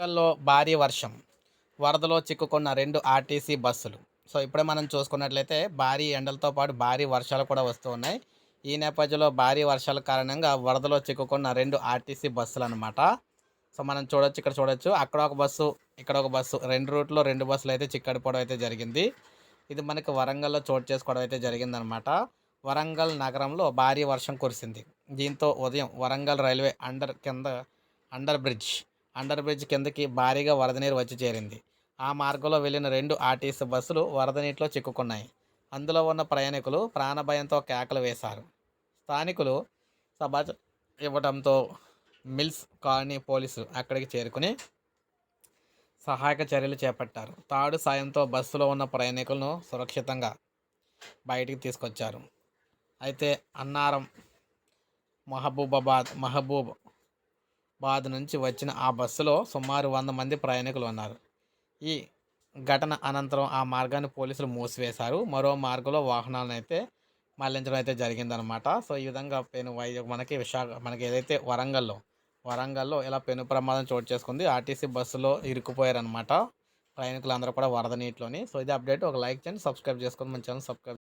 వరంగల్లో భారీ వర్షం వరదలో చిక్కుకున్న రెండు ఆర్టీసీ బస్సులు. సో ఇప్పుడే మనం చూసుకున్నట్లయితే భారీ ఎండలతో పాటు భారీ వర్షాలు కూడా వస్తూ ఉన్నాయి. ఈ నేపథ్యంలో భారీ వర్షాల కారణంగా వరదలో చిక్కుకున్న రెండు ఆర్టీసీ బస్సులు అనమాట సో మనం చూడొచ్చు ఇక్కడ చూడొచ్చు. అక్కడ ఒక బస్సు ఇక్కడ ఒక బస్సు. రెండు రూట్లో రెండు బస్సులు అయితే చిక్కడిపోవడం అయితే జరిగింది. ఇది మనకి వరంగల్లో చోటు చేసుకోవడం అయితే జరిగిందనమాట వరంగల్ నగరంలో భారీ వర్షం కురిసింది. దీంతో ఉదయం వరంగల్ రైల్వే అండర్ కింద అండర్ బ్రిడ్జ్ అండర్ బ్రిడ్జ్ కిందకి భారీగా వరద నీరు వచ్చి చేరింది. ఆ మార్గంలో వెళ్ళిన రెండు ఆర్టీసీ బస్సులు వరద నీటిలో చిక్కుకున్నాయి. అందులో ఉన్న ప్రయాణికులు ప్రాణభయంతో కేకలు వేశారు. స్థానికులు సమాచారం ఇవ్వడంతో మిల్స్ కాలనీ పోలీసు అక్కడికి చేరుకుని సహాయక చర్యలు చేపట్టారు. తాడు సాయంతో బస్సులో ఉన్న ప్రయాణికులను సురక్షితంగా బయటికి తీసుకొచ్చారు. అయితే అన్నారం మహబూబాబాద్ మహబూబ్ బాద్ నుంచి వచ్చిన ఆ బస్సులో సుమారు వంద మంది ప్రయాణికులు ఉన్నారు. ఈ ఘటన అనంతరం ఆ మార్గాన్ని పోలీసులు మూసివేశారు. మరో మార్గంలో వాహనాలను అయితే మళ్ళించడం అయితే జరిగిందనమాట సో ఈ విధంగా పెను వై మనకి విశాఖ మనకి ఏదైతే వరంగల్లో వరంగల్లో ఇలా పెను ప్రమాదం చోటు చేసుకుంది. ఆర్టీసీ బస్సులో ఇరుక్కుపోయారనమాట ప్రయాణికులు అందరూ కూడా వరద నీటిలోని. సో ఇది అప్డేట్. ఒక లైక్ చేయండి సబ్స్క్రైబ్ చేసుకొని మన ఛానల్ సబ్స్క్రైబ్